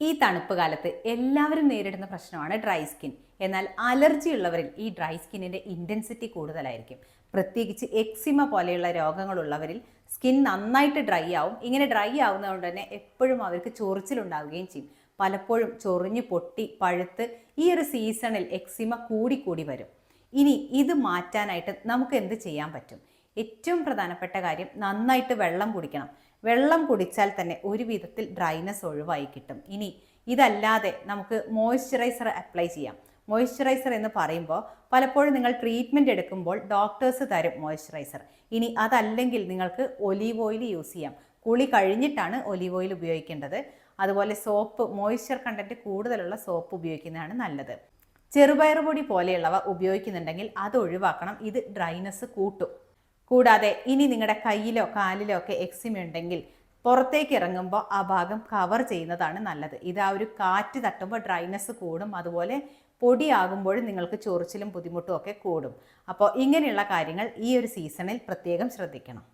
ഈ തണുപ്പ് കാലത്ത് എല്ലാവരും നേരിടുന്ന പ്രശ്നമാണ് ഡ്രൈ സ്കിൻ. എന്നാൽ അലർജി ഉള്ളവരിൽ ഈ ഡ്രൈ സ്കിന്നിന്റെ ഇന്റൻസിറ്റി കൂടുതലായിരിക്കും. പ്രത്യേകിച്ച് എക്സിമ പോലെയുള്ള രോഗങ്ങളുള്ളവരിൽ സ്കിൻ നന്നായിട്ട് ഡ്രൈ ആവും. ഇങ്ങനെ ഡ്രൈ ആവുന്നതുകൊണ്ട് തന്നെ എപ്പോഴും അവർക്ക് ചൊറിച്ചിലുണ്ടാവുകയും ചെയ്യും. പലപ്പോഴും ചൊറിഞ്ഞ് പൊട്ടി പഴുത്ത് ഈ ഒരു സീസണിൽ എക്സിമ കൂടി കൂടി വരും. ഇനി ഇത് മാറ്റാനായിട്ട് നമുക്ക് എന്ത് ചെയ്യാൻ പറ്റും? ഏറ്റവും പ്രധാനപ്പെട്ട കാര്യം നന്നായിട്ട് വെള്ളം കുടിക്കണം. വെള്ളം കുടിച്ചാൽ തന്നെ ഒരു വിധത്തിൽ ഡ്രൈനസ് ഒഴിവായി കിട്ടും. ഇനി ഇതല്ലാതെ നമുക്ക് മോയ്സ്ചറൈസർ അപ്ലൈ ചെയ്യാം. മോയ്സ്ചറൈസർ എന്ന് പറയുമ്പോൾ പലപ്പോഴും നിങ്ങൾ ട്രീറ്റ്മെന്റ് എടുക്കുമ്പോൾ ഡോക്ടേഴ്സ് തരും മോയ്സ്ചറൈസർ ഇനി അതല്ലെങ്കിൽ നിങ്ങൾക്ക് ഒലീവ് ഓയിൽ യൂസ് ചെയ്യാം. കുളി കഴിഞ്ഞിട്ടാണ് ഒലീവ് ഓയിൽ ഉപയോഗിക്കേണ്ടത്. അതുപോലെ സോപ്പ് മോയ്സ്ചർ കണ്ടന്റ് കൂടുതലുള്ള സോപ്പ് ഉപയോഗിക്കുന്നതാണ് നല്ലത്. ചെറുപയർ പൊടി പോലെയുള്ളവ ഉപയോഗിക്കുന്നുണ്ടെങ്കിൽ അത് ഒഴിവാക്കണം. ഇത് ഡ്രൈനസ് കൂട്ടും. കൂടാതെ ഇനി നിങ്ങളുടെ കയ്യിലോ കാലിലോ ഒക്കെ എക്സിമ ഉണ്ടെങ്കിൽ പുറത്തേക്ക് ഇറങ്ങുമ്പോൾ ആ ഭാഗം കവർ ചെയ്യുന്നതാണ് നല്ലത്. ഇത് ആ ഒരു കാറ്റ് തട്ടുമ്പോൾ ഡ്രൈനെസ് കൂടും. അതുപോലെ പൊടിയാകുമ്പോഴും നിങ്ങൾക്ക് ചൊറിച്ചിലും ബുദ്ധിമുട്ടും ഒക്കെ കൂടും. അപ്പോൾ ഇങ്ങനെയുള്ള കാര്യങ്ങൾ ഈ ഒരു സീസണിൽ പ്രത്യേകം ശ്രദ്ധിക്കണം.